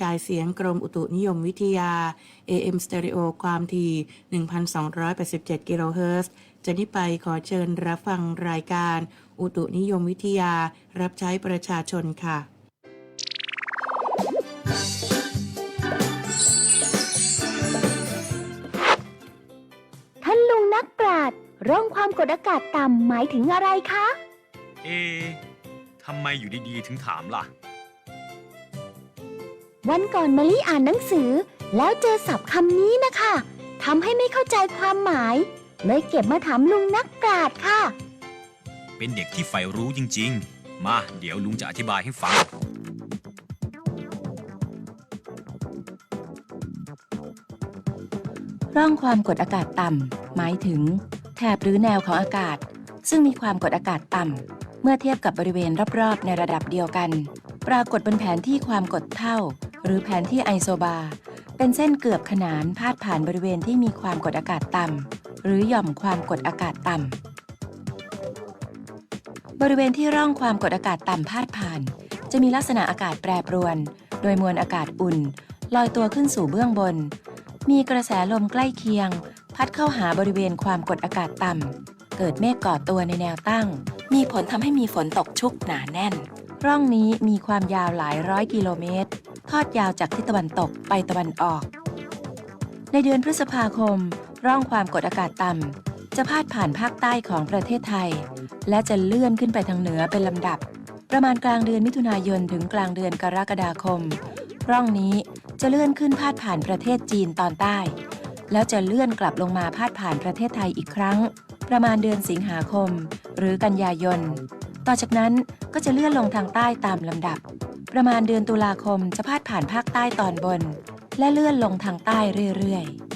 จ่ายเสียงกรมอุตุนิยมวิทยา AM Stereo ความถี่ 1,287 กิโลเฮิรตซ์จะนี้ไปขอเชิญรับฟังรายการ อุตุนิยมวิทยา รับใช้ประชาชนค่ะ ท่านลุงนักปราชญ์ร่องความกดอากาศต่ำหมายถึงอะไรคะ เอะทำไมอยู่ดีๆ ถึงถามล่ะ วันก่อนมาลิอ่านหนังสือ แล้วเจอศัพท์คำนี้นะคะทำให้ไม่เข้าใจความหมาย เลยเก็บมาถามลุงนักปราชญ์ค่ะ เป็นเด็กที่ใฝ่รู้จริง ๆ มาเดี๋ยวลุงจะอธิบายให้ฟัง ร่องความกดอากาศต่ำหมายถึง แถบหรือแนวของอากาศ ซึ่งมีความกดอากาศต่ำเมื่อเทียบกับบริเวณรอบๆ ในระดับเดียวกัน ปรากฏบนแผนที่ความกดเท่า หรือแผนที่ไอโซบา เป็นเส้นเกือบขนานพาดผ่านบริเวณที่มีความกดอากาศต่ำหรือหย่อมความกดอากาศต่ำบริเวณที่ร่องความกดอากาศต่ำพาดผ่าน จะมีลักษณะอากาศแปรปรวน โดยมวลอากาศอุ่น ลอยตัวขึ้นสู่เบื้องบน มีกระแสลมใกล้เคียง พัดเข้าหาบริเวณความกดอากาศต่ำเกิดเมฆก่อตัวในแนวตั้ง มีผลทำให้มีฝนตกชุกหนาแน่น ร่องนี้มีความยาวหลายร้อยกิโลเมตร ทอดยาวจากทิศตะวันตกไปตะวันออก ในเดือนพฤษภาคม ร่องความกดอากาศต่ำจะพาดผ่านภาคใต้ของประเทศไทย และจะเลื่อนขึ้นไปทางเหนือเป็นลำดับ ประมาณกลางเดือนมิถุนายนถึงกลางเดือนกรกฎาคม ร่องนี้จะเลื่อนขึ้นพาดผ่านประเทศจีนตอนใต้ แล้วจะเลื่อนกลับลงมาพาดผ่านประเทศไทยอีกครั้ง ประมาณเดือนสิงหาคม หรือกันยายน ต่อจากนั้นก็จะเลื่อนลงทางใต้ตามลำดับ ประมาณเดือนตุลาคมจะพาดผ่านภาคใต้ตอนบน และเลื่อนลงทางใต้เรื่อยๆ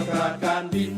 อากาศการบิน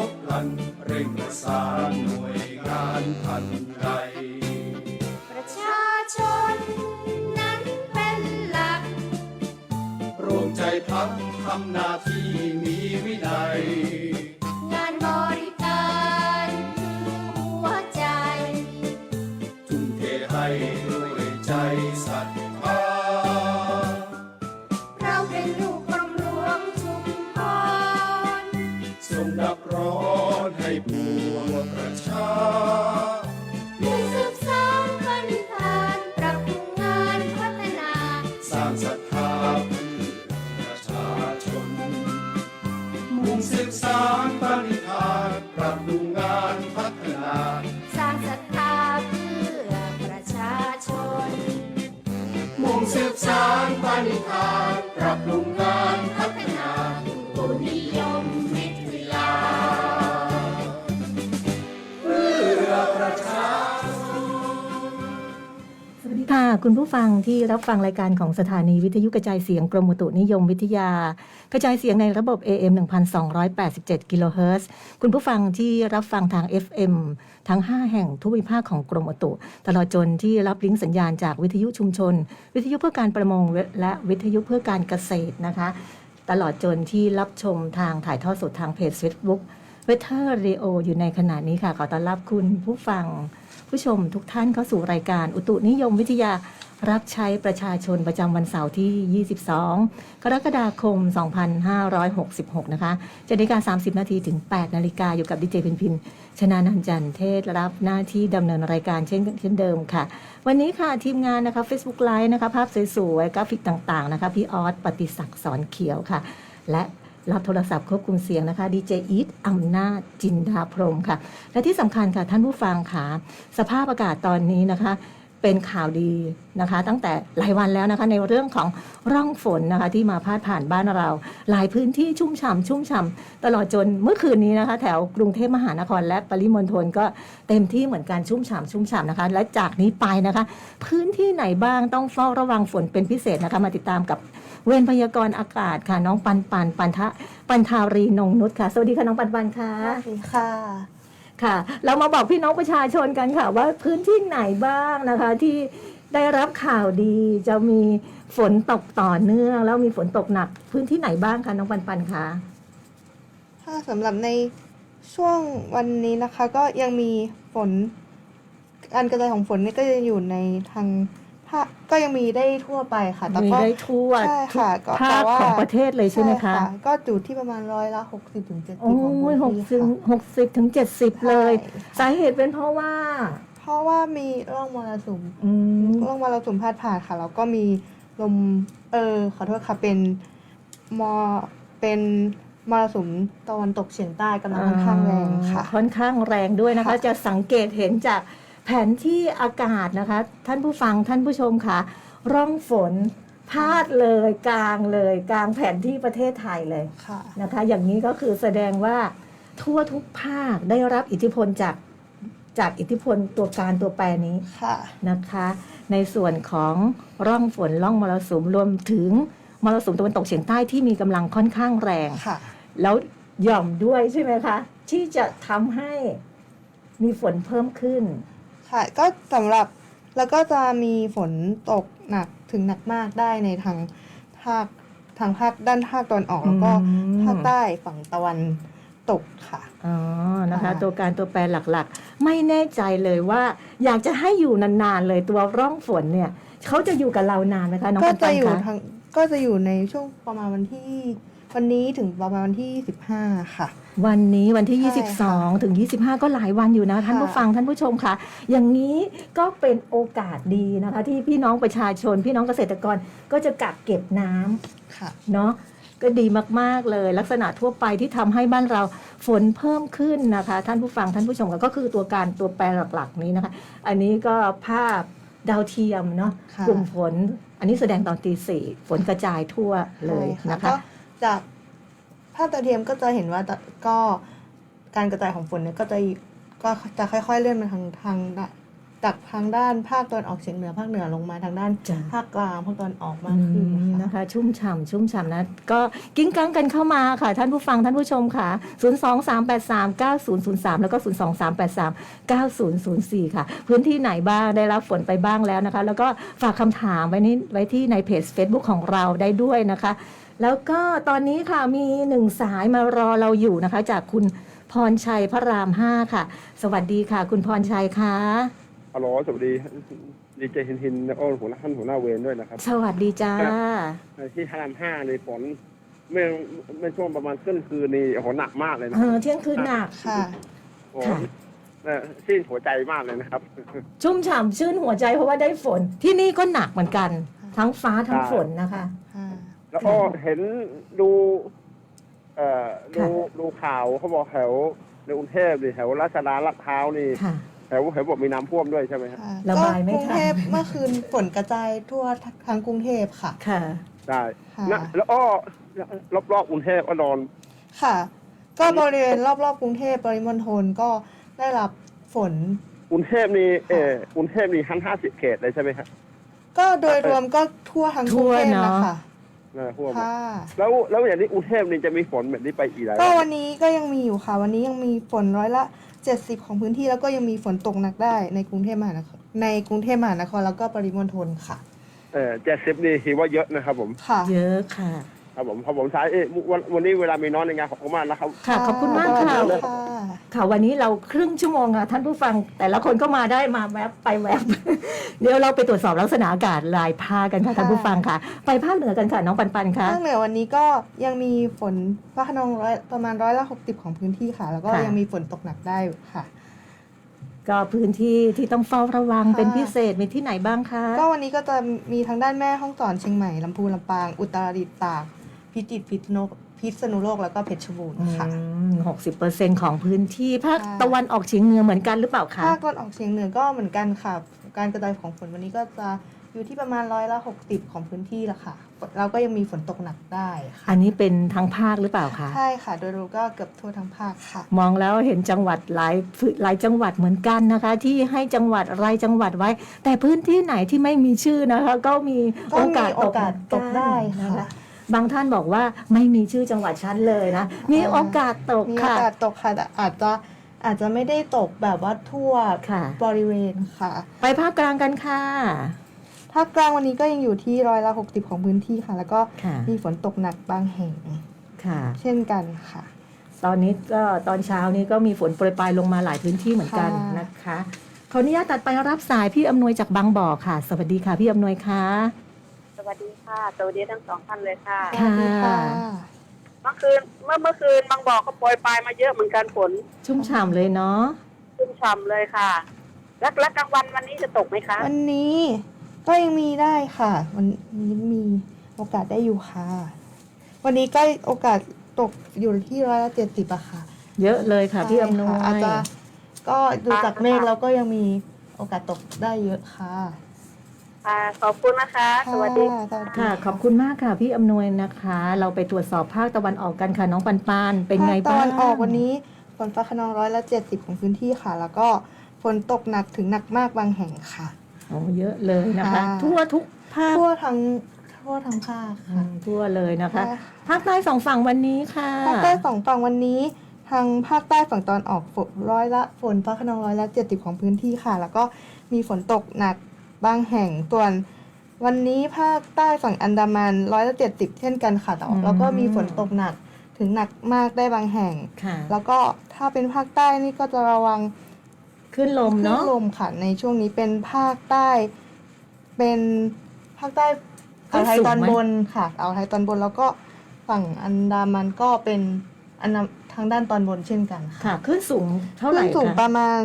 กระทบกัน เร่งประสานหน่วยงานทันใด ประชาชนนั้นเป็นหลัก รวมใจพักทำหน้าที่มีวินัยา ค่ะคุณผู้ฟังที่รับฟังรายการของสถานีวิทยุกระจายเสียงกรมอุตุนิยมวิทยา กระจายเสียงในระบบ AM 1287 กิโลเฮิรตซ์คุณผู้ฟังที่รับฟังทาง FM ทั้ง 5 แห่งทุกวิภาคของกรมอุตุ ตลอดจนที่รับลิงก์สัญญาณจากวิทยุชุมชน วิทยุเพื่อการประมงและวิทยุเพื่อการเกษตรนะคะ ตลอดจนที่รับชมทางถ่ายทอดสดทางเพจ Facebook เวทเทอร์เรโออยู่ในขณะนี้ค่ะขอต้อนรับคุณผู้ฟัง ผู้ชมทุกท่านเข้าสู่รายการอุตุนิยมวิทยารับใช้ประชาชนประจำวันเสาร์ที่ 22 กรกฎาคม 2566 นะคะจะนาฬิกา 30 นาทีถึง 8 นาฬิกาอยู่กับดีเจพินพิน ชนานันจันเทศรับหน้าที่ดำเนินรายการเช่นเช่นเดิมค่ะ วันนี้ค่ะทีมงานนะคะ Facebook Live นะคะ ภาพสวยๆ กราฟิกต่างๆ นะคะ พี่ออสปฏิศักดิ์สอนเขียวค่ะ และ รับโทรศัพท์ควบคุมเสียงนะคะดีเจอีทอำนาจจินดาพรมค่ะ และที่สำคัญค่ะท่านผู้ฟังค่ะ สภาพอากาศตอนนี้นะคะเป็นข่าวดีนะคะ ตั้งแต่หลายวันแล้วนะคะในเรื่องของร่องฝนนะคะที่มาพาดผ่านบ้านเรา หลายพื้นที่ชุ่มฉ่ำชุ่มฉ่ำตลอดจนเมื่อคืนนี้นะคะ แถวกรุงเทพมหานครและปริมณฑลก็เต็มที่เหมือนกันชุ่มฉ่ำชุ่มฉ่ำนะคะ และจากนี้ไปนะคะ พื้นที่ไหนบ้างต้องเฝ้าระวังฝนเป็นพิเศษนะคะมาติดตามกับ เวรพยากรณ์อากาศค่ะ น้องปันปันปันทะปันทารีนงนุชค่ะ สวัสดีค่ะน้องปันปันค่ะค่ะค่ะ เรามาบอกพี่น้องประชาชนกันค่ะ ว่าพื้นที่ไหนบ้างนะคะที่ได้รับข่าวดีจะมีฝนตกต่อเนื่อง แล้วมีฝนตกหนัก พื้นที่ไหนบ้างคะน้องปันปันคะถ้าสำหรับในช่วงวันนี้นะคะ ก็ยังมีฝนการกระจายของฝนนี่ก็จะอยู่ในทาง ภาคก็ยังมีได้ทั่วไปค่ะแต่มีก็ ได้ทั่วใช่ค่ะก็ภาแต่คว่า ของประเทศเลยใช่ไหมคะก็อยู่ที่ประมาณร้อยละหกสิบถึงเจ็ดสิโอ้บของพื้ยนหกที่สิบค่ะ หกสิบถึงเจ็ดสิบเลย ใช่ สาเหตุเป็นเพราะว่าเพราะว่ามีร่องมรสุมอืมร่องมรสุมพาดผ่านค่ะแล้วก็มีลมเออขอโทษค่ะเป็นมอเป็นมรสุมตะวันตกเฉียงใต้กำลังค่อนข้างแรงค่ะ ค่อนข้างแรงด้วยนะคะ ค่ะ จะสังเกตเห็นจาก แผนที่อากาศนะคะ ท่านผู้ฟังท่านผู้ชมค่ะ ร่องฝนพาดเลยกลางเลยกลางแผนที่ประเทศไทยเลยค่ะ นะคะ อย่างนี้ก็คือแสดงว่าทั่วทุกภาคได้รับอิทธิพลจากจากอิทธิพลตัวการตัวแปรนี้ค่ะนะคะ ในส่วนของร่องฝนร่องมรสุมรวมถึงมรสุมตะวันตกเฉียงใต้ที่มีกำลังค่อนข้างแรงค่ะ แล้วหย่อมด้วยใช่ไหมคะ ที่จะทำให้มีฝนเพิ่มขึ้น ค่ะ ก็สำหรับแล้วก็จะมีฝนตกหนักถึงหนักมากได้ในทางภาคทางภาคด้านภาคตะวันออกแล้วก็อืมภาคใต้ฝั่งตะวันตกค่ะอ๋อนะคะค่ะตัวการตัวแปรหลักๆ ไม่แน่ใจเลยว่า อยากจะให้อยู่นานๆเลยตัวร่องฝนเนี่ยเขาจะอยู่กับเรานานไหมคะน้องก็ปันจะปันอยู่คะทางก็จะอยู่ในช่วงประมาณวันที่วันนี้ถึงประมาณวันที่สิบห้าค่ะ วันนี้วันที่ใช่ค่ะ22 ถึง 25 ก็หลายวันอยู่นะ ท่านค่ะผู้ฟังท่านผู้ชมค่ะ อย่างนี้ก็เป็นโอกาสดีนะคะ ที่พี่น้องประชาชน พี่น้องเกษตรกรก็จะกักเก็บน้ำค่ะเนาะก็ดีมากๆเลย ลักษณะทั่วไปที่ทำให้บ้านเราฝนเพิ่มขึ้นนะคะ ท่านผู้ฟังท่านผู้ชมก็คือตัวการตัวแปรหลักๆ นี้นะคะ อันนี้ก็ภาพดาวเทียมเนาะค่ะกลุ่มฝน อันนี้แสดงตอนตีสี่ฝนกระจายทั่วเลยใช่นะคะก็จาก ภาพดาวเทียมก็จะเห็นว่าตะก็การกระจายของฝนเนี่ยก็จะก็จะค่อย ๆ เลื่อนมาทางทางด้านจากทางด้านภาคตะวันออกเฉียงเหนือภาคเหนือลงมาทางด้านจ้ะภาคกลางภาคตะวันออกมากขึ้นอืมนะนะคะคะ ชุ่มฉ่ำชุ่มฉ่ำนะ ก็กิ้งกังกันเข้ามาค่ะ ท่านผู้ฟังท่านผู้ชมค่ะ 0 2 3 8 3 9 0 0 3 แล้วก็ 0 2 3 8 3 9 0 0 4 ค่ะ พื้นที่ไหนบ้างได้รับฝนไปบ้างแล้วนะคะ แล้วก็ฝากคำถามไว้นี่ไว้ที่ในเพจ Facebook ของเราได้ด้วยนะคะ แล้วก็ตอนนี้ค่ะมีหนึ่งสายมารอเราอยู่นะคะ จากคุณพรชัยพระรามห้าค่ะ สวัสดีค่ะ คุณพรชัยค่ะฮัลโหลสวัสดีดีเจหินหินแล้วก็หัวหน้าท่านหัวหน้าเวรด้วยนะครับ สวัสดีจ้าที่พระรามห้าในฝนเมื่อเมื่อช่วงประมาณเที่ยงคืนนี่โอ้โหหนักมากเลยนะเออเที่ยงคืนหนักค่ะโอ้โหค่ะเอ่อชื่นหัวใจมากเลยนะครับ ชุ่มฉ่ำชื่นหัวใจเพราะว่าได้ฝนที่นี่ก็หนักเหมือนกัน ทั้งฟ้าทั้งใช่ฝนนะคะค่ะ แล้วก็เห็นดู เอ่อดูค่ะดูข่าวเขาบอกแถวในกรุงเทพนี่แถวราชดาลาดพร้าวนี่ค่ะ แถวแถวบอกมีน้ำท่วมด้วยใช่ไหมครับค่ะระบายไม่ก็กรุงทัน เทพเมื่อคืนฝนกระจายทั่วทั้งกรุงเทพค่ะ ค่ะได้ค่ะ นะแล้วก็รอบๆกรุงเทพก็นอน ค่ะ ก็บริเวณรอบๆกรุงเทพปริมณฑลก็ได้รับฝน กรุงเทพนี่เออกรุงเทพนี่ทั้งห้าสิบเขตเลยใช่ไหมครับ ก็โดยรวมก็ทั่วทั้งกรุงเทพทั่วเนอะ นะคะ นะท่วมค่ะแล้วแล้วอย่างนี้กรุงเทพนี่จะมีฝนแบบนี้ไปอีกหลายก็วันวันนี้ก็ยังมีอยู่ค่ะ วันนี้ยังมีฝนร้อยละ 70 ของพื้นที่แล้วก็ยังมีฝนตกหนักได้ในกรุงเทพมหานครในกรุงเทพมหานครแล้วก็ปริมณฑลค่ะ เออเจ็ดสิบนี่ถือว่าเยอะนะครับผมค่ะ เยอะค่ะ ครับผมครับผมสายเอ้ยวันวันนี้เวลามีน้อยในงานขอบคุณมากนะครับ ค่ะ ขอบคุณมากค่ะสวัสดีค่ะ ค่ะวันนี้เราครึ่งชั่วโมงค่ะท่านผู้ฟัง แต่ละคนก็มาได้มาแวบไปแวบ เดี๋ยวเราไปตรวจสอบลักษณะอากาศลายภาคกันค่ะท่านผู้ฟังค่ะ ไปภาคเหนือกันค่ะน้องปันปันค่ะภาคเหนือวันนี้ก็ยังมีฝนฟ้าขนองร้อยประมาณร้อยละ60ของพื้นที่ค่ะ แล้วก็ค่ะยังมีฝนตกหนักได้ค่ะ ก็พื้นที่ที่ต้องเฝ้าระวังค่ะเป็นพิเศษมีที่ไหนบ้างคะก็วันนี้ก็จะมีทางด้านแม่ห้องสอนเชียงใหม่ลำพูนลำปาง อุตรดิตถ์ตากพิจิตรพิษณุ พิษณุโลกแล้วก็เพชรบูรณ์ค่ะหกสิบเปอร์เซ็นของพื้นที่ภาคค่ะตะวันออกเฉียงเหนือเหมือนกันหรือเปล่าคะภาคตะวันออกเฉียงเหนือก็เหมือนกันค่ะ การกระจายของฝนวันนี้ก็จะอยู่ที่ประมาณร้อยละ 60 ของพื้นที่ละค่ะ เราก็ยังมีฝนตกหนักได้ค่ะอันนี้เป็นทั้งภาคหรือเปล่าคะใช่ค่ะ โดยรวมก็เกือบทั่วทั้งภาคค่ะ มองแล้วเห็นจังหวัดหลายพื้นหลายจังหวัดเหมือนกันนะคะ ที่ให้จังหวัดรายจังหวัดไว้ แต่พื้นที่ไหนที่ไม่มีชื่อนะคะ ก็มีก็โอมีกาสโอกาสตกได้นะค่ะคะ บางท่านบอกว่าไม่มีชื่อจังหวัดชั้นเลยนะ มีโอกาสตกมีโอค่ะ กาสตกค่ะแต่อาจจะอาจจะไม่ได้ตกแบบว่าทั่วค่ะ บริเวณค่ะไปภาคกลางกันค่ะ ภาคกลางวันนี้ก็ยังอยู่ที่ร้อยละ60 ของพื้นที่ค่ะ แล้วก็ค่ะ มีฝนตกหนักบางแห่ง ค่ะ เช่นกันค่ะ ตอนนี้ก็ตอนเช้านี้ก็มีฝนโปรยปลายลงมาหลายพื้นที่เหมือนกันค่ะ นะคะ ขออนุญาตตัดไปรับสายพี่อำนวยจากบางบ่อค่ะ สวัสดีค่ะพี่อำนวยค่ะสวัสดี ค่ะ สวัสดีทั้งสองท่านเลยค่ะสวัสดีค่ะ เมื่อคืนเมื่อเมื่อคืนบางบอกก็โปรยปลายมาเยอะเหมือนกันฝนชุ่มฉ่ำเลยเนาะ ชุ่มฉ่ำเลยค่ะ แล้วแล้วกลางวันวันนี้จะตกไหมคะวันนี้ก็ยังมีได้ค่ะ วันนี้มีโอกาสได้อยู่ค่ะ วันนี้ก็โอกาสตกอยู่ที่ร้อยละเจ็ดสิบอะค่ะเยอะเลยค่ะพี่อำนวย ใช่ค่ะอาจจะก็ดูจากเมฆแล้วก็ยังมีโอกาสตกได้เยอะค่ะ ค่ะขอบคุณนะคะ สวัสดีค่ะสวัสดีค่ะ ขอบคุณมากค่ะพี่อำนวยนะคะ เราไปตรวจสอบภาคตะวันออกกันค่ะน้องปันปันเป็นไงภาคตะบ้างวันออกวันนี้ฝนฟ้าขนองร้อยละเจ็ดสิบของพื้นที่ค่ะ แล้วก็ฝนตกหนักถึงหนักมากบางแห่งค่ะ โอ้เยอะเลยนะคะ ค่ะ ทั่วทุกภาคทั่วทั้งทั่วทั้งภาคอืค่ะมทั่วเลยนะคะค่ะภาคใต้สองฝั่งวันนี้ค่ะ ภาคใต้สองฝั่งวันนี้ ทางภาคใต้ฝั่งตอนออกฝนร้อยละฝนฟ้าขนองร้อยละเจ็ดสิบของพื้นที่ค่ะ แล้วก็มีฝนตกหนัก บางแห่งส่วนวันนี้ภาคใต้ฝั่งอันดามันร้อยละเจ็ดสิบเช่นกันค่ะแต่อืมแล้วก็มีฝนตกหนักถึงหนักมากได้บางแห่ง ค่ะ แล้วก็ถ้าเป็นภาคใต้นี่ก็จะระวังขึ้นลมคลื่นเนาะ ลมค่ะ ในช่วงนี้เป็นภาคใต้ เป็นภาคใต้ขึ้อ่าวนไทยสูงตอนไหมบนค่ะอ่าวไทยตอนบนแล้วก็ฝั่งอันดามันก็เป็นอันดาทางด้านตอนบนเช่นกันค่ะค่ะ ขึ้นสูงเท่าไหร่ขึ้นสูงคะประมาณ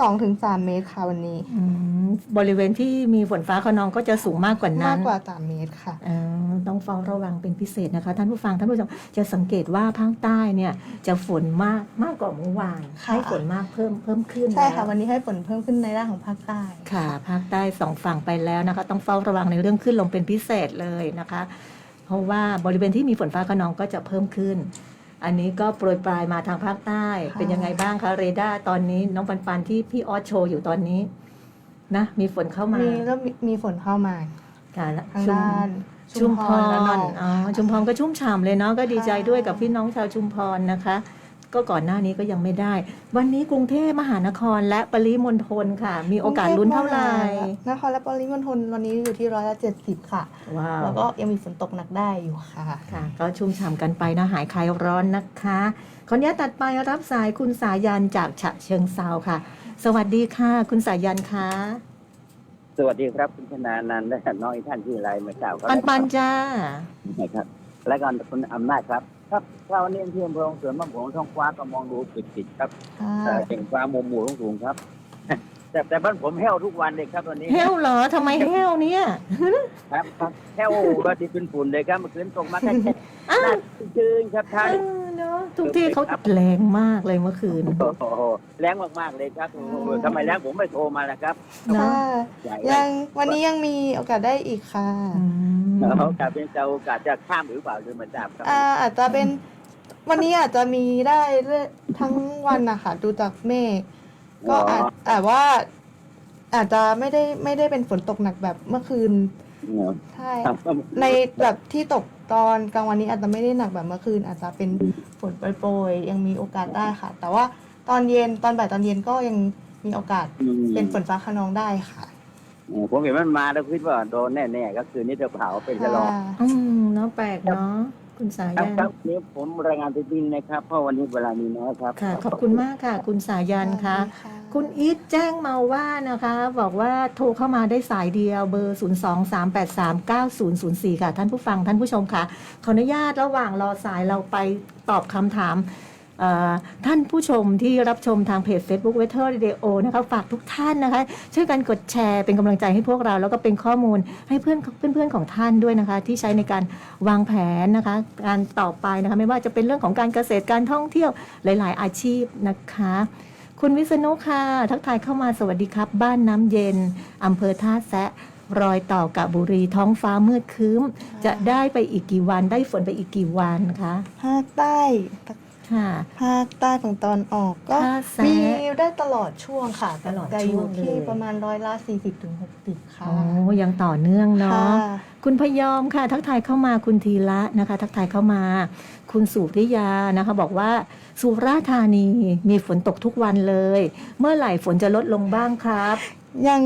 สองถึงสามเมตรค่ะวันนี้ อืมบริเวณที่มีฝนฟ้าขนองก็จะสูงมากกว่านั้มากนกว่าสามเมตรค่ะ เอ่อต้องเฝ้าระวังเป็นพิเศษนะคะ ท่านผู้ฟังท่านผู้ชมจะสังเกตว่าภาคใต้เนี่ยจะฝนมากมากกว่าเมื่อวานค่ะ ให้ฝนมากเพิ่มเพิ่มขึ้นใช่ค่ะ แล้ว วันนี้ให้ฝนเพิ่มขึ้นในด้านของภาคใต้ ค่ะภาคใต้สองฝั่งไปแล้วนะคะ ต้องเฝ้าระวังในเรื่องขึ้นลมเป็นพิเศษเลยนะคะ เพราะว่าบริเวณที่มีฝนฟ้าขนองก็จะเพิ่มขึ้น อันนี้ก็โปรยปลายมาทางภาคใต้ค่ะเป็นยังไงบ้างคะเรดาร์ตอนนี้น้องปันปันที่พี่ออสโชว์อยู่ตอนนี้นะมีฝนเข้ามามีเริ่มมีมีฝนเข้ามาค่ะทางชุมด้านชุมพรและนองอ๋อชุมพรก็ชุ่มฉ่ำเลยเนาะก็ดีใจค่ะด้วยกับพี่น้องชาวชุมพรนะคะ ก็ก่อนหน้านี้ก็ยังไม่ได้ วันนี้กรุงเทพมหานครและปริมณฑลค่ะ มีโอกาสลุ้นเท่าไหร่นครและปริมณฑลวันนี้อยู่ที่ร้อยละเจ็ดสิบค่ะว้าวแล้วก็ยังมีฝนตกหนักได้อยู่ค่ะค่ะ ก็ชุ่มฉ่ำกันไปนะหายคลายร้อนนะคะขออนุญาตตัดไปรับสายคุณสายันจากฉะเชิงเซาค่ะ สวัสดีค่ะ คุณสายันค่ะสวัสดีครับคุณชนานันท์และน้องอีกท่านที่ออะไรไม่ทราบก็ปันปันจ้านะครับ และก็คุณอำนาจครับ ครับเช้านี้ที่อำเภอของสวนมะม่วงท้องฟ้าก็มองดูปิดๆครับค่ะเอ่อเก่งฟ้ามุมหมู่สูงๆครับ แต่แต่บ้านผมแห้วทุกวันเลยครับวันนี้เฮลเหรอทำไมเฮลเนี่ย ครับครับแห้วก็ที่เป็นฝุ่นเลยครับเมื่อคืนตกมาแค่แค่น่าชื่นครับท่าน เออ เนอะทุกที่เขาแรงมากเลยเมื่อคืน โอ้โหแรงมากๆเลยครับโอ้โหทำไมแรงผมไม่โทรมาล่ะครับเนอะ ค่ะใหญ่ยังวันนี้ยังมีโอกาสได้อีกค่ะอืมเขาจะเป็นเจ้าโอกาสจะข้ามหรือเปล่าหรือไมาทราบครับอ่าอาจจะเป็นวันนี้อาจจะมีได้เรื่อยทั้งวันนะคะดูจากเมฆก็อาจแต่ว่า อาจจะไม่ได้ไม่ได้เป็นฝนตกหนักแบบเมื่อคืน ใช่ครับ ในแบบที่ตกตอนกลางวันนี้อาจจะไม่ได้หนักแบบเมื่อคืน อาจจะเป็นฝนโปรยๆยังมีโอกาสได้ค่ะ แต่ว่าตอนเย็นตอนบ่ายตอนเย็นก็ยังมีโอกาสอืม เป็นฝนฟ้าขนองได้ค่ะผมเห็นมันมาแล้วคิดว่าโดนแน่ๆก็คือนี่จะเผาเป็นจะรองค่ะอืมเนาะแปลกเนาะ คุณสาครับยันครับนี่ผมรายงานไปบินนะครับ เพราะวันนี้เวลามีน้อยครับ ค่ะ ขอบคุณมากค่ะ คุณสายันค่ะ คุณอีทแจ้งมาว่านะคะ บอกว่าโทรเข้ามาได้สายเดียวเบอร์ 0 2 3 8 3 9 0 0 4 ค่ะ ท่านผู้ฟังท่านผู้ชมค่ะ ขออนุญาตระหว่างรอสายเราไปตอบคำถามเอ่อ ท่านผู้ชมที่รับชมทางเพจ Facebook w e t h e r Radio นะคะฝากทุกท่านนะคะ ช่วยกันกดแชร์เป็นกำลังใจให้พวกเรา แล้วก็เป็นข้อมูลให้เพื่อนเพื่อนๆของท่านด้วยนะคะ ที่ใช้ในการวางแผนนะคะ การต่อไปนะคะไม่ว่าจะเป็นเรื่องของการเกษตรการท่องเที่ยวหลาย ๆ อาชีพนะคะ คุณวิษณุค่ะ ทักทายเข้ามาสวัสดีครับ บ้านน้ำเย็นอำเภอท่าแซะรอยต่อกับบุรีท้องฟ้ามืดครึ้มจะได้ไปอีกกี่วันได้ฝนไปอีกกี่วันคะภาคใต้ ค่ะ ภาคใต้ฝั่งตอนออกก็ภาคแซะมีได้ตลอดช่วงค่ะตลอดแต่ช่อวยู่งที่เลย ประมาณร้อยละสี่สิบถึงหกสิบค่ะ โอ้ยังต่อเนื่องเนาะค่ะคุณพยอมค่ะ ทักทายเข้ามาคุณทีละนะคะ ทักทายเข้ามา คุณสุริยานะคะ บอกว่าสุราษฎร์ธานีมีฝนตกทุกวันเลย เมื่อไหร่ฝนจะลดลงบ้างครับ ยัง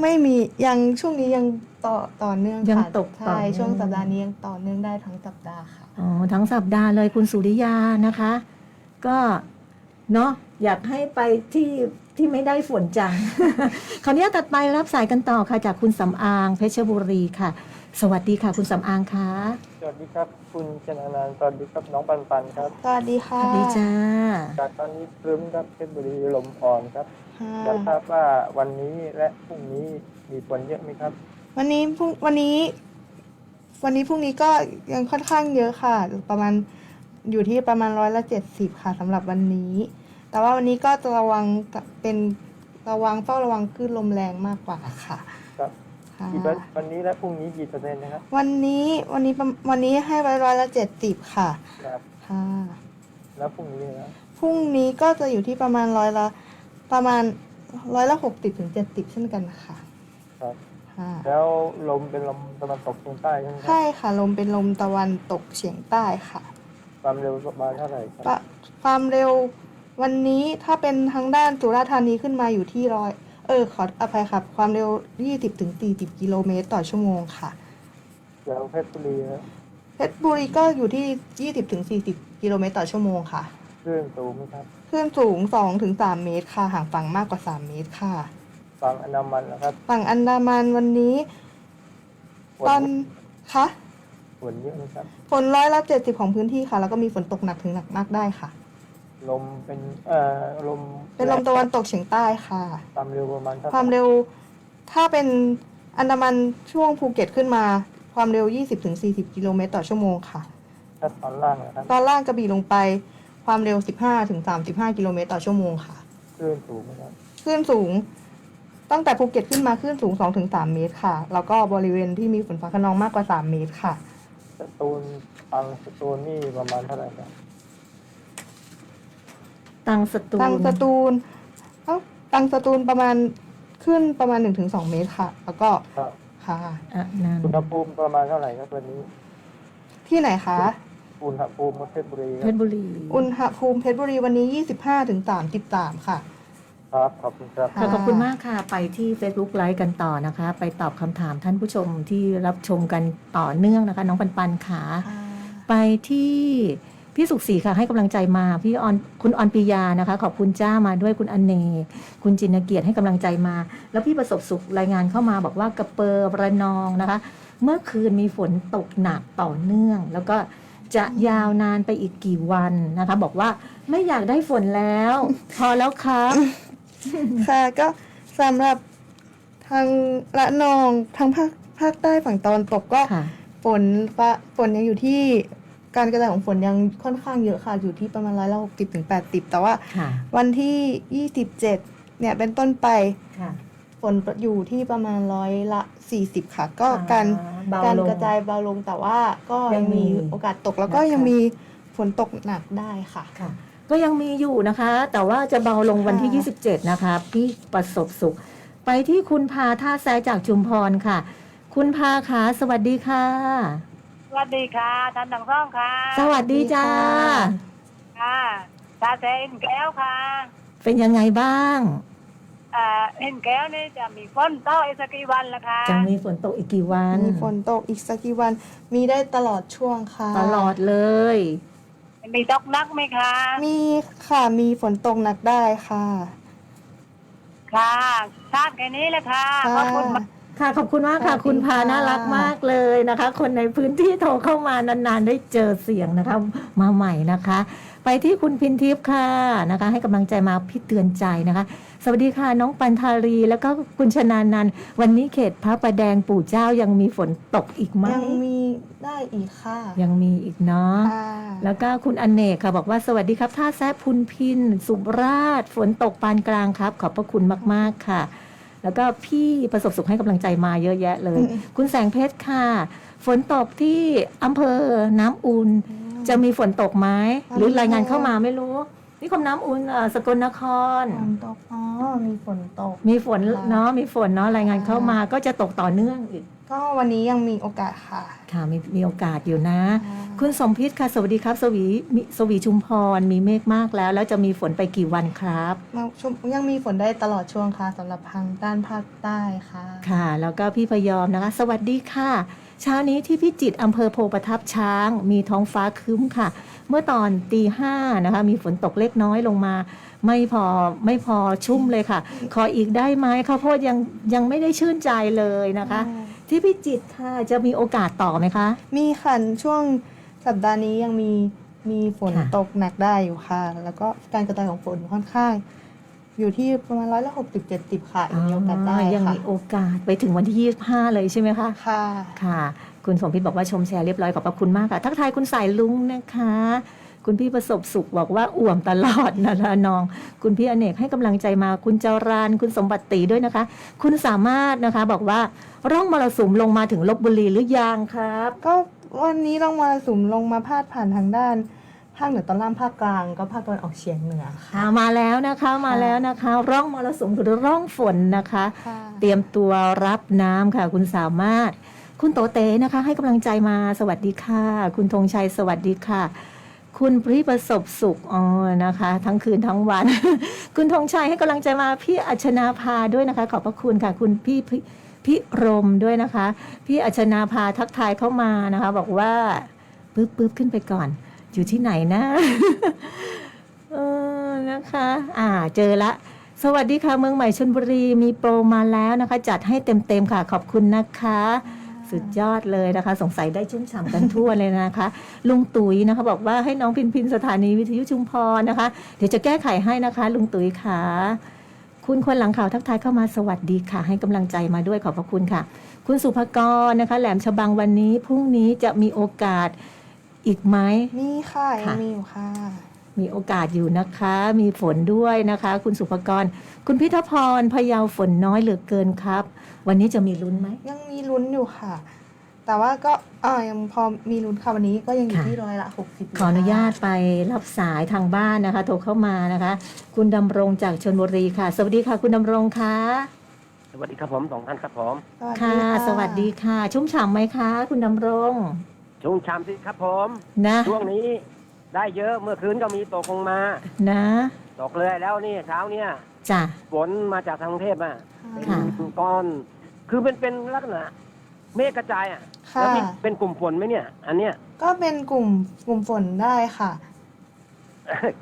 ไม่มียังช่วงนี้ยังต่อต่อเนื่องยังค่ะตกต่อใช่เนื่อง ช่วงสัปดาห์นี้ยังต่อเนื่องได้ทั้งสัปดาห์ค่ะ อ๋อทั้งสัปดาห์เลยคุณสุริยานะคะ ก็เนาะอยากให้ไปที่ที่ไม่ได้ฝนจังขออนุญาตตัดไปรับสายกันต่อค่ะ จากคุณสำอางเพชรบุรีค่ะ สวัสดีค่ะ คุณสำอางค่ะสวัสดีครับ คุณชนานันท์สวัสดีครับน้องปันปันครับ สวัสดีสค่ะวัสดีจ้าจากตอนนี้ครึ้มครับเพชรบุรีลมอ่อนครับค่ะอยากทราบว่าวันนี้และพรุ่งนี้มีฝนเยอะไหมครับ วันนี้พรุ่งวันนี้ วันนี้พรุ่งนี้ก็ยังค่อนข้างเยอะค่ะ ประมาณอยู่ที่ประมาณร้อยละเจ็ดสิบค่ะสำหรับวันนี้ แต่ว่าวันนี้ก็จะระวังกับเป็นระวังเฝ้าระวังคลื่นลมแรงมากกว่าค่ะครับค่ะกี่เปอร์วันนี้และพรุ่งนี้กี่เปอร์เซ็นต์นะครับวันนี้วันนี้ประวันนี้ให้ไว้ร้อยละเจ็ดสิบค่ะครับ ค่ะ แล้วพรุ่งนี้นะพรุ่งนี้ก็จะอยู่ที่ประมาณร้อยละประมาณร้อยละหกสิบถึงเจ็ดสิบเช่นกันค่ะ ครับ ค่ะแล้วลมเป็นลมตะวันตกเฉียงใต้ใช่ไหมครัใช่ค่ะ ลมเป็นลมตะวันตกเฉียงใต้ค่ะ ความเร็วประมาณเท่าไหร่ครับปะความเร็ววันนี้ถ้าเป็นทางด้านสุราษฎร์ธานีขึ้นมาอยู่ที่ร้อยเออขออภัยครับ ความเร็ว 20ถึง40กิโลเมตรต่อชั่วโมงค่ะแล้วเพชรบุรีนะเพชรบุรีก็อยู่ที่ 20ถึง40กิโลเมตรต่อชั่วโมงค่ะ คลื่นสูงไหมครับ คลื่นสูง2ถึง3เมตรค่ะ ห่างฝั่งมากกว่า 3 เมตรค่ะ ฝั่งอันดามันนะครับฝั่งอันดามันวันนี้ฝนตอนคะฝนเยอะไหมครับฝนร้อยละ70ของพื้นที่ค่ะ แล้วก็มีฝนตกหนักถึงหนักมากได้ค่ะ ลมเป็นเอ่อลมเป็นลมตะวันตกเฉียงใต้ค่ะ ความเร็วประมาณเท่าไหความเร็วถ้าเป็นอันดามันช่วงภูเก็ตขึ้นมา ความเร็ว 20-40 กิโลเมตรต่อชั่วโมงค่ะ ถ้าตอนล่างนะครับตอนล่างกระบี่ลงไปความเร็ว 15-35 กิโลเมตรต่อชั่วโมงค่ะ คลื่นสูงไหมครับคลื่นสูง ตั้งแต่ภูเก็ตขึ้นมาคลื่นสูง 2-3 เมตรค่ะ แล้วก็บริเวณที่มีฝนฟ้าขนองมากกว่า 3 เมตรค่ะ สตูลฟังสตูลนี่ประมาณเท่าไหร่ครับตังสตูลตังสตูลเอ้าตังสตูลประมาณขึ้นประมาณ 1-2 เมตรค่ะ แล้วก็ครับค่ะ อะนั่นอุณหภูมิประมาณเท่าไหร่ครับวันนี้ที่ไหนคะ อุณหภูมิเพชรบุรีคเพรับ ชรบุรี อุณหภูมิเพชรบุรีวันนี้ 25-33ค่ะ ครับ ขอบคุณครับ ค่ะขอบคุณมากค่ะ ไปที่ Facebook ไลฟ์กันต่อนะคะ ไปตอบคำถามท่านผู้ชมที่รับชมกันต่อเนื่องนะคะ น้องปันปันขาไปที่พี่สุขศรีค่ะให้กำลังใจมา พี่ออนคุณออนปิยานะคะ ขอบคุณจ้ามาด้วยคุณอเนกคุณจินเกียรติให้กำลังใจมา แล้วพี่ประสบสุขรายงานเข้ามาบอกว่ากระเปอร์ระนองนะคะ เมื่อคืนมีฝนตกหนักต่อเนื่อง แล้วก็จะยาวนานไปอีกกี่วันนะคะ บอกว่าไม่อยากได้ฝนแล้ว พอแล้วครับ ค่ะก็สำหรับทางละนองทางภาคภาคใต้ฝั่งตะวันตกก็ค่ะ ฝนฟ้าฝนยังอยู่ที่การกระจายของฝนยังค่อนข้างเยอะค่ะ อยู่ที่ประมาณร้อยละหกสิบถึงแปดสิบแต่ว่าค่ะ วันที่ยี่สิบเจ็ดเนี่ยเป็นต้นไปค่ะฝนอยู่ที่ประมาณร้อยละสี่สิบค่ะ ก็อ่าการเบาลงการกระจายเบาลงแต่ว่าก็ยัยังงมีมีโอกาสตกแล้วก็นะคะ ยังมีฝนตกหนักได้ค่ะ ค่ะ ก็ยังมีอยู่นะคะ แต่ว่าจะเบาลงวันที่ 27 นะคะ พี่ประสบสุข ไปที่คุณพาท่าแซจากชุมพรค่ะ คุณพาค่ะสวัสดีค่ะ สวัสดีค่ะท่านทั้งสองค่ะ สวัสดีจ้า ค่ะตาแสเห็นแก้วค่ะ เป็นยังไงบ้างอ่าเห็นแก้วนี่จะมีฝนต่ออีกสักกี่วันละคะจะมีฝนตกอีกกี่วัน มีฝนตกอีกสักกี่วัน มีได้ตลอดช่วงค่ะ ตลอดเลย มีตกหนักไหมคะ มีค่ะมีฝนตกหนักได้ค่ะ ค่ะทราบแค่นี้แหละค่ะ ขอบคุณมาก ค่ะขอบคุณมากค่ะสวัสดีคุณพาค่ะน่ารักมากเลยนะคะ คนในพื้นที่โทรเข้ามานานๆ ได้เจอเสียงนะคะ มาใหม่นะคะ ไปที่คุณพินทิพย์ค่ะนะคะ ให้กำลังใจมาพี่เตือนใจนะคะ สวัสดีค่ะน้องปันธารีแล้วก็คุณชนานันท์วันนี้เขตพระประแดงปู่เจ้ายังมีฝนตกอีกไหมยังมีได้อีกค่ะยังมีอีกเนาะค่ะแล้วก็คุณอเนกค่ะบอกว่าสวัสดีครับท่าแซะพุนพิน สุราษฎร์ฝนตกปานกลางครับ ขอบพระคุณมากๆค่ะ แล้วก็พี่ประสบสุขให้กำลังใจมาเยอะแยะเลย คุณแสงเพชรค่ะ ฝนตกที่อำเภอน้ำอุ่นจะมีฝนตกไหมหรือรายงานเข้ามาไม่รู้ นี่คมน้ำอุ่นเอ่อสกลนคร ฝนตก อ๋อ มีฝนตก มีฝนค่ะ เนาะมีฝนเนาะรายงานเข้ามาก็จะตกต่อเนื่องอีกก็วันนี้ยังมีโอกาสค่ะ ค่ะมีมีโอกาสอยู่นะ คุณสมพิษค่ะสวัสดีครับสวีมิสวีชุมพรมีเมฆมากแล้ว แล้วจะมีฝนไปกี่วันครับ มาชมยังมีฝนได้ตลอดช่วงค่ะสำหรับทางด้านภาคใต้ค่ะ ค่ะ แล้วก็พี่พยอมนะคะ สวัสดีค่ะ เช้านี้ที่พิจิตรอำเภอโพประทับช้าง มีท้องฟ้าครึ้มค่ะ เมื่อตอนตีห้านะคะ มีฝนตกเล็กน้อยลงมา ไม่พอไม่พอชุ่มเลยค่ะ ขออีกได้ไหมข้าวโพดยังยังไม่ได้ชื่นใจเลยนะคะ ที่พิจิตรค่ะจะมีโอกาสต่อไหมคะ มีค่ะช่วงสัปดาห์นี้ยังมีมีฝนค่ะ ตกหนักได้อยู่ค่ะ แล้วก็การกระจายของฝนค่อนข้าง อยู่ที่ประมาณร้อยละหกสิบเจ็ดสิบค่ะยังมีโอกาสได้อ๋อยังค่ะมีโอกาสไปถึงวันที่ 25 เลยใช่ไหมคะค่ะ ค่ะ คุณสมพิษบอกว่าชมแชร์เรียบร้อยขอบพระคุณมากค่ะ ทักทายคุณสายลุงนะคะ คุณพี่ประสบสุขบอกว่าอ่วมตลอดนะละน้อง คุณพี่อเนกให้กำลังใจมาคุณจารานคุณสมบัติตีด้วยนะคะ คุณสามารถนะคะบอกว่าร่องมรสุมลงมาถึงลบบุรีหรือยังครับ ก็วันนี้ลงมาสุ่มลงมาพาดผ่านทางด้าน ภาคเหนือตอนล่างภาคกลางก็ภาคตะวันออกเฉียงเหนือค่ะ อ่ามาแล้วนะคะมาแล้วนะคะ ร่องมรสุมหรือร่องฝนนะคะ ค่ะ เตรียมตัวรับน้ำค่ะ คุณสามารถ คุณโตเตนะคะ ให้กำลังใจมาสวัสดีค่ะ คุณธงชัยสวัสดีค่ะ คุณพริประสบสุขอ๋อนะคะ ทั้งคืนทั้งวัน คุณธงชัยให้กำลังใจมาพี่อัชนาภาด้วยนะคะ ขอบพระคุณค่ะ คุณพี่พิพิรมด้วยนะคะ พี่อัชนาภาทักทายเข้ามานะคะ บอกว่าปึ๊บปึ๊บขึ้นไปก่อน อยู่ที่ไหนนะเออนะคะอ่าเจอละ สวัสดีค่ะเมืองใหม่ชนบุรีมีโปรมาแล้วนะคะ จัดให้เต็มๆค่ะ ขอบคุณนะคะ สุดยอดเลยนะคะ สงสัยได้ชุ่มฉ่ำกันทั่วเลยนะคะ ลุงตุ๋ยนะคะ บอกว่าให้น้องพินพินสถานีวิทยุชุมพรนะคะ เดี๋ยวจะแก้ไขให้นะคะ ลุงตุ๋ยค่ะคุณคนหลังข่าวทักทายเข้ามาสวัสดีค่ะ ให้กำลังใจมาด้วยขอบพระคุณค่ะ คุณสุภกรนะคะ แหลมฉบังวันนี้พรุ่งนี้จะมีโอกาส อีกไหม มีค่ะยัค่ะงมีอยู่ค่ะ มีโอกาสอยู่นะคะ มีฝนด้วยนะคะ คุณสุภกร คุณพิทพรพะเยาฝนน้อยเหลือเกินครับ วันนี้จะมีลุ้นไหม ยังมีลุ้นอยู่ค่ะ แต่ว่าก็อ่ายังพอมีลุ้นค่ะวันนี้ก็ยังอยู่ค่ะ ที่ร้อยละหกสิบขออนุญาตไปรับสายทางบ้านนะคะ โทรเข้ามานะคะ คุณดำรงจากชนบุรีค่ะ สวัสดีค่ะ คุณดำรงค่ะสวัสดีครับผมสองท่านครับผม ค่ะ สวัสดีค่ะ ชุ่มฉ่ำไหมคะ คุณดำรง ชุ่มชามสิครับผม นะช่วงนี้ได้เยอะเมื่อคืนก็มีตกลงมา นะตกเลยแล้วนี่เช้าเนี่ยจ้ะ ฝนมาจากทางกรุงเทพอะค่ะเป็นก้อน คือเป็นเป็นลักษณะเมฆกระจายอะค่ะ แล้วมีเป็นกลุ่มฝนไหมเนี่ย อันเนี้ย ก็เป็นกลุ่มกลุ่มฝนได้ค่ะ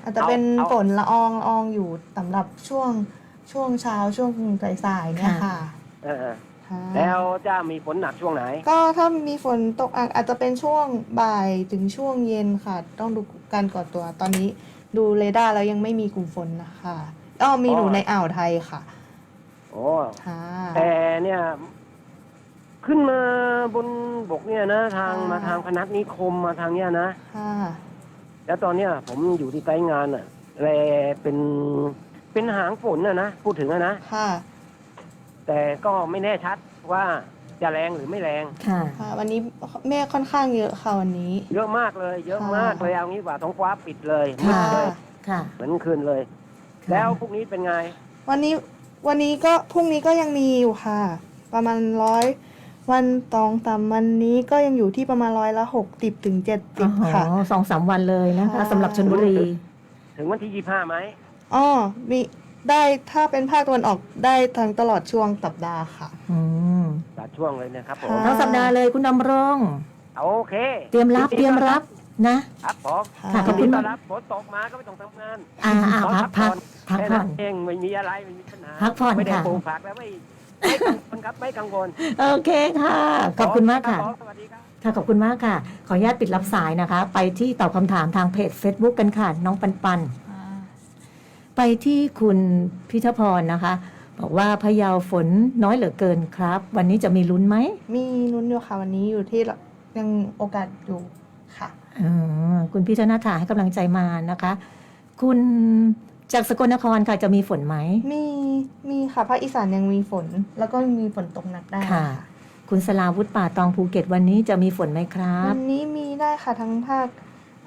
อาจจะเป็นเอาฝนละอองละอองอยู่สำหรับช่วงช่วงเช้าช่วงสายๆเนี่ยค่ะ เออ ค่ะ แล้วจะมีฝนหนักช่วงไหน ก็ถ้ามีฝนตกอะอาจจะเป็นช่วงบ่ายถึงช่วงเย็นค่ะ ต้องดูการก่อตัวตอนนี้ดูเรดาร์แล้วยังไม่มีกลุ่มฝนนะคะอ้อมีอ๋อออยู่ในอ่าวไทยค่ะโอ้ค่ะ แต่เนี่ย ขึ้นมาบนบกเนี่ยนะ ทางมาทางพนัสนิคมมาทางเนี้ยนะ ค่ะ แล้วตอนเนี้ยผมอยู่ที่ไกด์งานอะแลเป็นเป็นหางฝนนะนะ พูดถึงอะนะ ค่ะ แต่ก็ไม่แน่ชัดว่าจะแรงหรือไม่แรง ค่ะ ค่ะ วันนี้เมฆค่อนข้างเยอะค่ะวันนี้ เยอะมากเลย เยอะค่ะมากเลยเอางี้ดีกว่าท้องฟ้าปิดเลยมืดค่ะ เลยค่ะ เหมือนคืนเลยแล้วพรุ่งนี้เป็นไง วันนี้วันนี้ก็พรุ่งนี้ก็ยังมีอยู่ค่ะ ประมาณร้อยวันตองสามวันนี้ก็ยังอยู่ที่ประมาณร้อยละหกสิบถึงเจ็ดสิบค่ะอ๋อสองสามวันเลยนะคะค่ะ สำหรับชนบุรี ถึงวันที่ยี่ห้าไหมอ๋อมี ได้ถ้าเป็นภาคตะวันออกได้ทั้งตลอดช่วงสัปดาห์ค่ะ อืมตัดช่วงเลยนะครับผมค่ะ ทั้งสัปดาห์เลยคุณดำรงโอเคเตรียมรับเตรียมรับนะ ครับผมค่ะขอบคุณต้มาอกนรับฝนตกมาก็ไม่ต้องทำงานอ่าอ่าขอพักพักพักแค่ผ่อนั้นน เองไม่มีอะไรไม่มีปัญหาพักผ่อนไม่ได้ค่ะ ปลูกผักแล้วไม่ไม่กังวลครับไม่กังวลโอเคค่ะ ขอบคุณมากค่ะ รับผสวัสดีครับ ค่ะขอบคุณมากค่ะ ขออนุญาตปิดรับสายนะคะ ไปที่ตอบคำถามทางเพจ Facebook กันค่ะ น้องปันปัน ไปที่คุณพิทพรนะคะ บอกว่าพะเยาฝนน้อยเหลือเกินครับ วันนี้จะมีลุ้นไหมมีนุ่นอยู่ค่ะวันนี้อยู่ที่ยังโอกาสอยู่ค่ะอ่าคุณพิธนาถาให้กำลังใจมานะคะ คุณจากสกลนครค่ะจะมีฝนไหมมีมีค่ะภาคอีสานยังมีฝน แล้วก็มีฝนตกหนักได้ค่ะ คุณสลาวุธป่าตองภูเก็ตวันนี้จะมีฝนไหมครัวับนนี้มีได้ค่ะทั้งภาค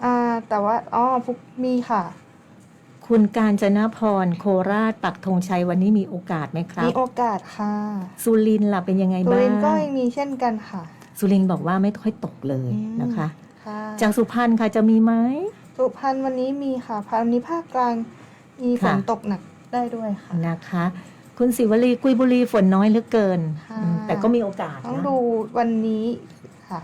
อ่าแต่ว่าอ๋อฟุกมีค่ะ คุณการจนพรโคราชปักธงชัยวันนี้มีโอกาสไหมครับ มีโอกาสค่ะสุรินทร์ล่ะเป็นยังไงสุบ้าริงนทร์ก็ยังมีเช่นกันค่ะ สุรินทร์บอกว่าไม่ค่อยตกเลยนะคะค่ะจากสุพรรณค่ะจะมีไหมสุพรรณวันนี้มีค่ะพวันนี้ภาคกลางมีฝนค่ะตกหนักได้ด้วยค่ะนะคะ คุณศิวลีกุยบุรีฝนน้อยเหลือเกินค่ะอืมแต่ก็มีโอกาสต้องนะดูวันนี้ค่ะ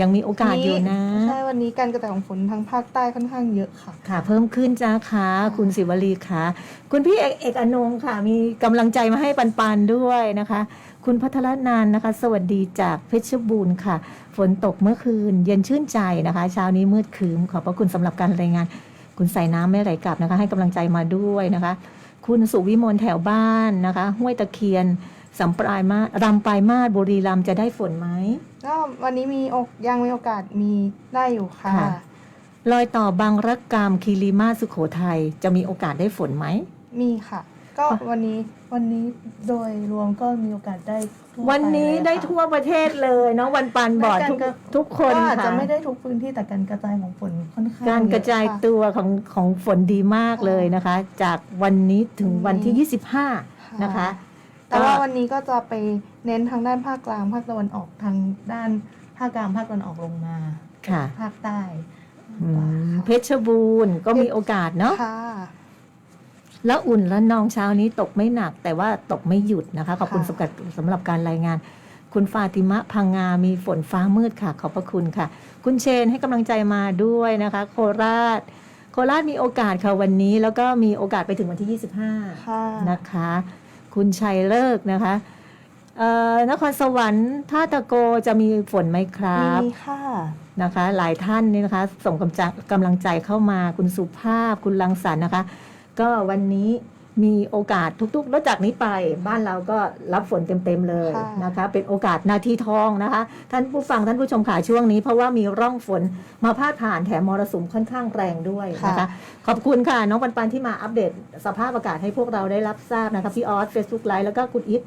ยังมีโอกาสอยู่นะใช่วันนี้การกระจายของฝนทางภาคใต้ค่อนข้างเยอะค่ะ ค่ะ เพิ่มขึ้นจ้าค่ะคุณศิวลีค่ะ คุณพี่เอกเอกอนงค์ค่ะ มีกำลังใจมาให้ปันปันๆด้วยนะคะ คุณพัทรนานนะคะ สวัสดีจากเพชรบูรณ์ค่ะ ฝนตกเมื่อคืน เย็นชื่นใจนะคะ เช้านี้มืดครึ้มขอบพระคุณสำหรับการรายงาน คุณใส่น้ำไม่ไหลกลับนะคะ ให้กำลังใจมาด้วยนะคะ คุณสุวิมลแถวบ้านนะคะ ห้วยตะเคียน สัมปรายมาศรำปลายมาศบุรีรัมย์จะได้ฝนไหม ก็วันนี้มีโอกยังมีโอกาสมีได้อยู่ค่ะ ค่ะ รอยต่อบางรักกามคีรีมาศสุโขทัยจะมีโอกาสได้ฝนไหม มีค่ะ ก็วันนี้วันนี้โดยรวมก็มีโอกาสได้ทั่ววันนี้ปเลยได้ค่ะทั่วประเทศเลยน้องวันปันบอกทุกได้การกระทุกคนก็อาจค่ะจะไม่ได้ทุกพื้นที่แต่การกระจายของฝนค่อนข้างการกระจายเอค่ตัวของของฝนดีมากเลยนะคะ จากวันนี้ถึงวันที่ 25นะคะ แต่ว่าก็วันนี้ก็จะไปเน้นทางด้านภาคกลางภาคตะวันออกทางด้านภาคกลางภาคตะวันออกลงมาค่ะ ภาคใต้อืมเพชรบูรณ์ก็มีโอกาสเนาะ ค่ะ แล้วอุ่นแล้วนองเช้านี้ตกไม่หนัก แต่ว่าตกไม่หยุดนะคะ ขอบคุณค่ะสำหรับสำหรับการรายงาน คุณฟาติมะพังงา มีฝนฟ้ามืดค่ะ ขอบพระคุณค่ะ คุณเชนให้กำลังใจมาด้วยนะคะ โคราช โคราชมีโอกาสค่ะวันนี้ แล้วก็มีโอกาสไปถึงวันที่ 25 ค่ะ นะคะ คุณชัยเลิกนะคะเอ่อนครสวรรค์ท่าตะโกจะมีฝนไหมครับมีค่ะนะคะ หลายท่านนี่นะคะ ส่งกำลังใจกำลังใจเข้ามาคุณสุภาพคุณลังสรรค์นะคะ ก็วันนี้ มีโอกาสทุกๆ แล้วจากนี้ไปบ้านเราก็รับฝนเต็มๆเลยค่ะนะคะ เป็นโอกาสนาทีทองนะคะ ท่านผู้ฟังท่านผู้ชมขาช่วงนี้ เพราะว่ามีร่องฝนมาพาดผ่านแถมมรสุมค่อนข้างแรงด้วยนะคะ ขอบคุณค่ะ น้องปันปันที่มาอัปเดตสภาพอากาศให้พวกเราได้รับทราบนะคะพี่ออสเฟซบุ๊กไลฟ์แล้วก็คุณอิท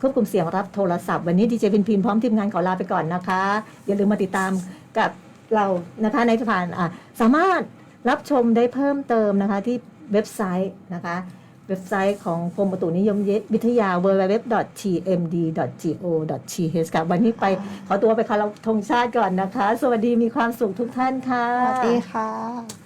ควบคุมเสียงรับโทรศัพท์วันนี้ดีเจพินพินพร้อมทีมงานขอลาไปก่อนนะคะ อย่าลืมมาติดตามกับเรานะคะในผ่านอะสามารถรับชมได้เพิ่มเติมนะคะที่เว็บไซต์นะคะ เว็บไซต์ของกรมอุตุนิยมวิทยา www.tmd.go.th ค่ะวันนี้ไปขอตัวไปคารพธงชาติก่อนนะคะ สวัสดีมีความสุขทุกท่านค่ะ สวัสดีค่ะ